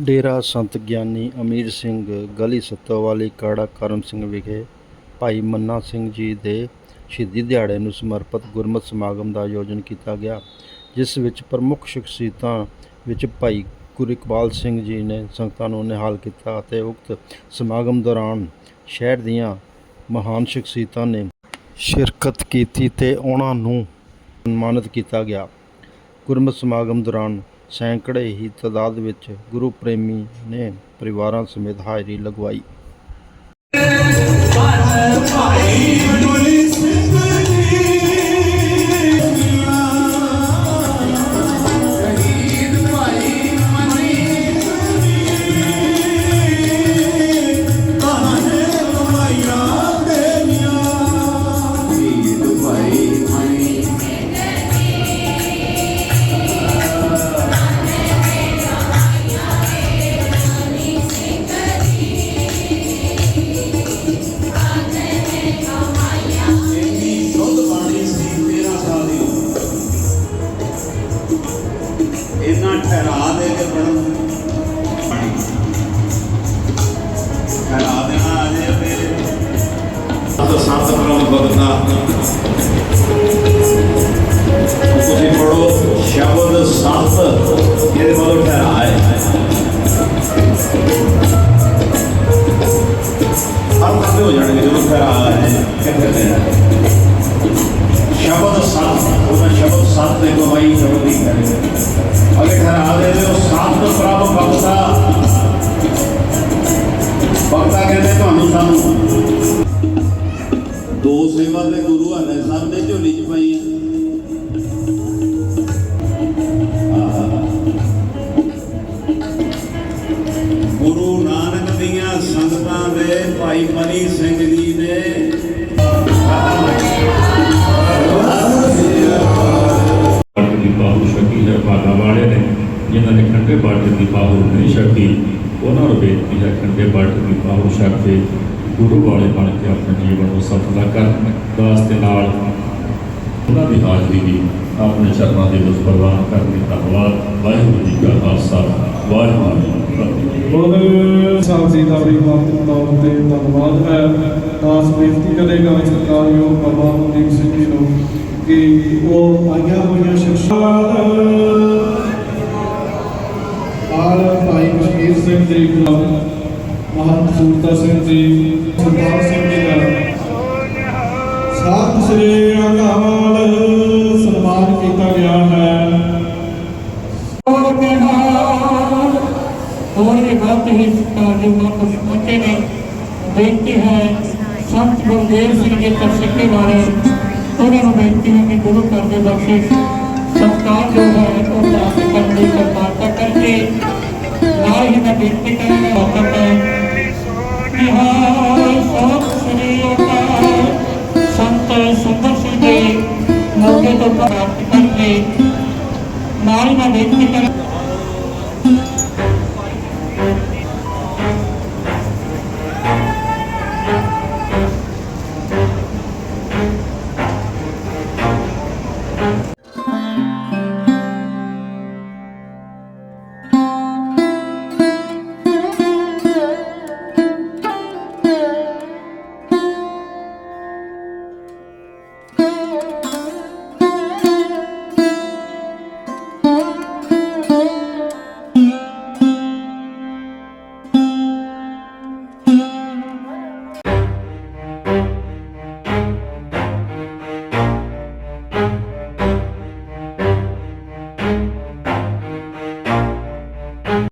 ਡੇਰਾ ਸੰਤ ਗਿਆਨੀ ਅਮੀਰ ਸਿੰਘ ਗਲੀ ਸੱਤੋਵਾਲੀ ਕਾੜਾ ਕਰਮ ਸਿੰਘ ਵਿਖੇ ਭਾਈ ਮੰਨਾ ਸਿੰਘ ਜੀ ਦੇ ਸ਼ਹੀਦੀ ਦਿਹਾੜੇ ਨੂੰ ਸਮਰਪਿਤ ਗੁਰਮਤਿ ਸਮਾਗਮ ਦਾ ਆਯੋਜਨ ਕੀਤਾ ਗਿਆ, ਜਿਸ ਵਿੱਚ ਪ੍ਰਮੁੱਖ ਸ਼ਖਸੀਅਤਾਂ ਵਿੱਚ ਭਾਈ ਗੁਰੂ ਇਕਬਾਲ ਸਿੰਘ ਜੀ ਨੇ ਸੰਗਤਾਂ ਨੂੰ ਨਿਹਾਲ ਕੀਤਾ ਅਤੇ ਉਕਤ ਸਮਾਗਮ ਦੌਰਾਨ ਸ਼ਹਿਰ ਦੀਆਂ ਮਹਾਨ ਸ਼ਖਸੀਅਤਾਂ ਨੇ ਸ਼ਿਰਕਤ ਕੀਤੀ ਤੇ ਉਹਨਾਂ ਨੂੰ ਸਨਮਾਨਿਤ ਕੀਤਾ ਗਿਆ। ਗੁਰਮਤਿ ਸਮਾਗਮ ਦੌਰਾਨ ਸੈਂਕੜੇ ਹੀ ਤਾਦਾਦ ਵਿੱਚ ਗੁਰੂ ਪ੍ਰੇਮੀ ਨੇ ਪਰਿਵਾਰਾਂ ਸਮੇਤ ਹਾਜ਼ਰੀ ਲਗਵਾਈ। ਇਹਨਾਂ ਠਹਿਰਾ ਦੇ ਕੇ ਪੜਨ ਬਾਣੀ ਠਹਿਰਾ ਦੇਣਾ ਅਜੇ ਮੇਰੇ ਤਾਂ ਸੰਤ ਬ੍ਰਹਮ ਭਗਤਾ ਤੁਸੀਂ ਪੜੋ ਸ਼ਬਦ ਸੰਤ ਇਹਦੇ ਮਤਲਬ ਠਹਿਰਾ ਹੈ ਹਰ ਪਾਸੇ ਹੋ ਜਾਣਗੇ ਜਦੋਂ ਠਹਿਰਾ ਹੈ ਕਿੱਥੇ ਨੇ ਸ਼ਬਦ ਸੰਤ ਉਹਦਾ ਸ਼ਬਦ ਸੰਤ ਦੇ ਗਵਾਈ ਸ਼ਬਦ ਦੀ ਕਰੇ ਸੇਵਾ ਤੇ ਗੁਰੂ ਹਰਿ ਸਾਹਿਬ ਦੇ ਝੋਲੀ ਚ ਪਈ ਗੁਰੂ ਨਾਨਕ ਦੀਆਂ ਸੰਗਤਾਂ ਦੇ ਭਾਈ ਮਨੀ ਸਿੰਘ ਜੀ ਨੇ ਬਾਟ ਦੀ ਹੈ ਭਾਗਾ ਵਾਲੇ ਨੇ ਜਿਨ੍ਹਾਂ ਨੇ ਖੰਡੇ ਬਾਟ ਦੀ ਬਾਹੂ ਨਹੀਂ ਛਕੀ ਉਹਨਾਂ ਨੂੰ ਬੇਨਤੀ ਹੈ ਖੰਡੇ ਬਾਟ ਦੀ ਬਾਹੂ ਛਕ ਕੇ ਗੁਰੂ ਵਾਲੇ ਬਣ ਕੇ ਆਪਣੇ ਜੀਵਨ ਨੂੰ ਸਫਲ ਕਰਨ ਵਾਸਤੇ ਨਾਲ ਉਹਨਾਂ ਦੀ ਹਾਜ਼ਰੀ ਵੀ ਆਪਣੇ ਚਰਨਾਂ ਦੇ ਵਿੱਚ ਪ੍ਰਵਾਨ ਕਰਨ ਦੀ ਧੰਨਵਾਦ। ਵਾਹਿਗੁਰੂ ਜੀ ਕਾ ਖਾਲਸਾ, ਵਾਹਿਗੁਰੂ ਜੀ ਕੀ ਫਤਿਹ। ਬਹੁਤ ਦਾ ਵੀ ਮਾਤਮ ਦਾ ਧੰਨਵਾਦ ਹੈ। ਦਾਸ ਬੇਨਤੀ ਕਰੇਗਾ ਸਰਕਾਰਯੋਗ ਬਾਬਾ ਮਨੀਕ ਸਿੰਘ ਜੀ ਨੂੰ ਕਿ ਉਹ ਆਈਆਂ ਹੋਈਆਂ ਸ਼ਖਸਾਤ ਆਲ ਭਾਈ ਕਸ਼ਮੀਰ ਸਿੰਘ ਜੀ ਮਹੰਤ ਸੂਰਤਾ ਸਿੰਘ ਜੀ ਸਰਦਾਰ ਸਿੰਘ ਜੀ ਦਾ ਸਾਧ ਸ੍ਰੀ ਅਕਾਲ ਸਨਮਾਨ ਕੀਤਾ ਗਿਆ ਹੈ। ਉਹਨੇ ਬਹੁਤ ਹੀ ਸਾਡੇ ਮਨ ਵਿੱਚ ਪਹੁੰਚੇ ਨੇ। ਬੇਨਤੀ ਹੈ, ਸੰਤ ਗੁਰਦੇਵ ਸਿੰਘ ਜੀ ਤਰਸਕੇ ਵਾਲੇ ਉਹਨਾਂ ਨੂੰ ਬੇਨਤੀ ਹੈ ਕਿ ਗੁਰੂ ਘਰ ਦੇ ਬਖਸ਼ਿਸ਼ ਸਤਕਾਰ ਜੋ ਹੈ, ਉਹ ਪ੍ਰਾਪਤ ਕਰਨ ਦੀ ਕਿਰਪਾਲਤਾ ਕਰਕੇ। ਨਾਲ ਹੀ ਮੈਂ ਬੇਨਤੀ ਕਰਾਂਗਾ ਮੌਕਾ ਹੈ ਸਿੰਘ ਜੀ